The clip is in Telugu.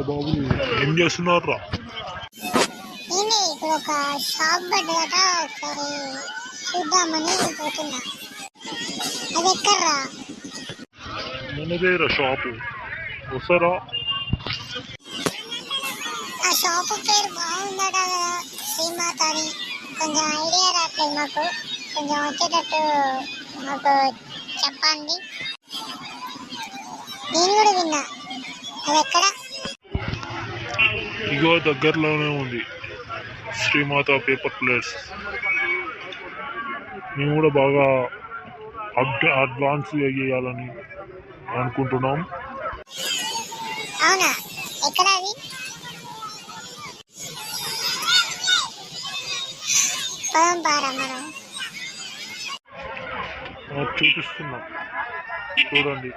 బాబు? ఏం చేస్తున్నారా నేనే ఇక్కడ ఒక షాప్ పడ్డదట ఒకసారి చూద్దామని పోతున్నా. అది ఎక్కడ్రా? మనదేరా షాపు వస్తారా? ఆ షాప్ పేరు బాగుందట కదా శ్రీమాత అని కొంచెం ఐడియా రావట్లేదు మాకు. కొంచెం వచ్చేటట్టు మాకు చెప్పండి. నేను కూడా విన్నా. అది ఎక్కడ? ఇగో దగ్గరలోనే ఉంది. శ్రీమాత పేపర్ ప్లేట్స్ మేము కూడా బాగా అడ్ అడ్వాన్స్ చేయాలని అనుకుంటున్నాం. అవునా? ఎక్కడ అది? పదం పారా మనం. చూపిస్తున్నాం. చూడండి.